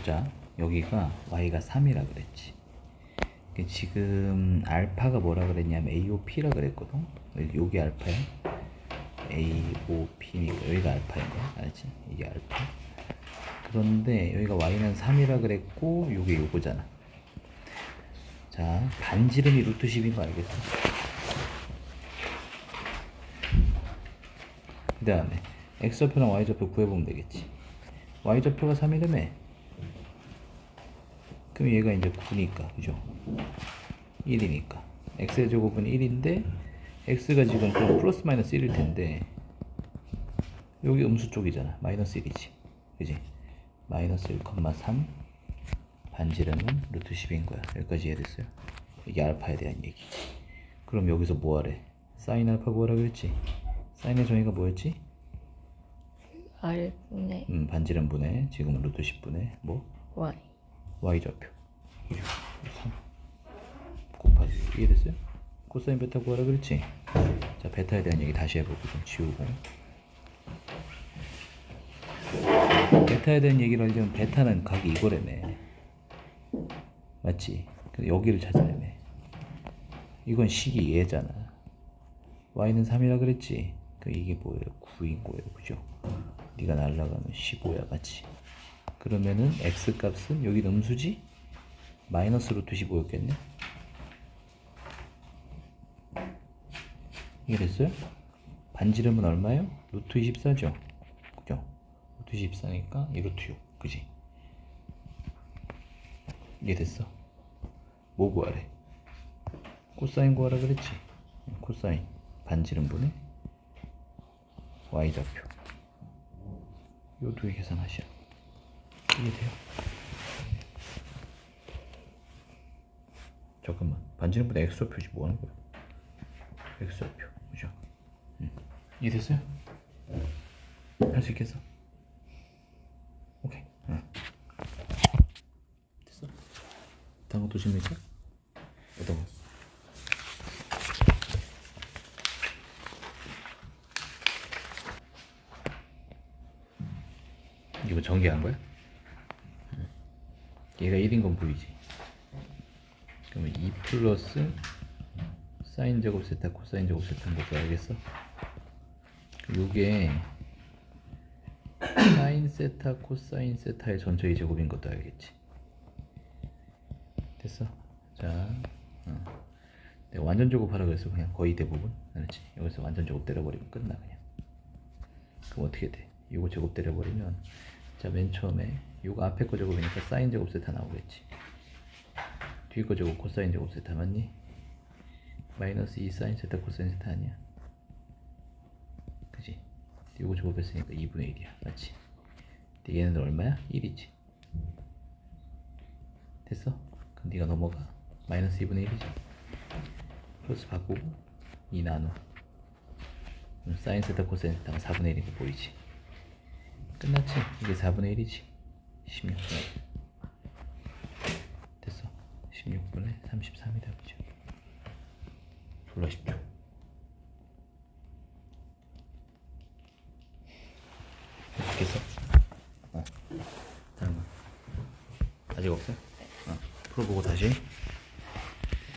보자. 여기가 y가 3이라 그랬지. 그 지금 알파가 뭐라 그랬냐면 AOP라 그랬거든. 여기 알파야. AOP니까 여기가 알파인 거야. 알지? 이게 알파. 그런데 여기가 y는 3이라 그랬고 요게 요거잖아. 자, 반지름이 루트 10인 거 알겠어? 그 다음에 x좌표랑 y좌표 구해보면 되겠지. y좌표가 3이라며. 그럼 얘가 이제 9니까, 그죠? 1이니까. x의 제곱은 1인데, x가 지금 그럼 플러스 마이너스 1일 텐데, 여기 음수 쪽이잖아. 마이너스 1이지. 그지? 마이너스 1,3 반지름은 루트 10인 거야. 여기까지 이해됐어요? 이게 알파에 대한 얘기. 그럼 여기서 뭐 하래? 사인 알파 구하라 그랬지? 사인의 정의가 뭐였지? R분의 음, 반지름 분의 지금은 루트 10분의 뭐? Y y좌표 3 곱하기 이해됐어요? 코사인 베타 구하라 그랬지? 자 베타에 대한 얘기 다시 해보고 좀 지우고 베타에 대한 얘기를 하려면 베타는 각이 이거래네 맞지? 근데 여기를 찾아내네 이건 식이 얘잖아 y는 3이라 그랬지? 그 이게 뭐예요? 9인 거예요 그죠? 네가 날라가면 15야 맞지? 그러면은 x 값은 여기 음수지? 마이너스 루트 15였겠네? 이게 됐어요? 반지름은 얼마요? 루트 24죠? 그죠? 루트 24니까 이 루트 6 그지? 이게 됐어? 뭐 구하래? 코사인 구하라 그랬지? 코사인 반지름 분의 y좌표 요 두 개 계산하시오 이해돼요? 잠깐만 반지름보다 x좌표지 뭐 하는 거야? x좌표 그죠? 응. 이해 됐어요? 할 수 있겠어? 오케이 응. 됐어? 다음 질문 있어? 어떤 거? 이거 전개한 거야? 얘가 1인 건 보이지? 그러면 2 플러스 사인 제곱 세타 코사인 제곱 세타인 것도 알겠어? 요게 사인 세타 코사인 세타의 전체의 제곱인 것도 알겠지? 됐어? 자, 어. 내가 완전 제곱하라 그랬어 그냥 거의 대부분 알았지? 여기서 완전 제곱 때려버리면 끝나 그냥 그럼 어떻게 돼? 요거 제곱 때려버리면 자 맨 처음에 요거 앞에 거 제곱이니까 사인 제곱 세타 나오겠지 뒤에 거 제곱 코사인 제곱 세타 맞니? 마이너스 2 사인 세타 코사인 세타 아니야 그지? 요거 제곱했으니까 2분의 1이야 맞지? 얘는 얼마야? 1이지 됐어? 그럼 네가 넘어가 마이너스 2분의 1이지 플러스 바꾸고 2 나눠 그럼 사인 세타 코사인 세타가 4분의 1이니까 보이지? 끝났지? 이게 4분의 1이지 16분의 됐어 16분의 33이다 그죠? 졸라 쉽죠? 됐겠어? 어 다음 거 아직 없어? 어 풀어보고 다시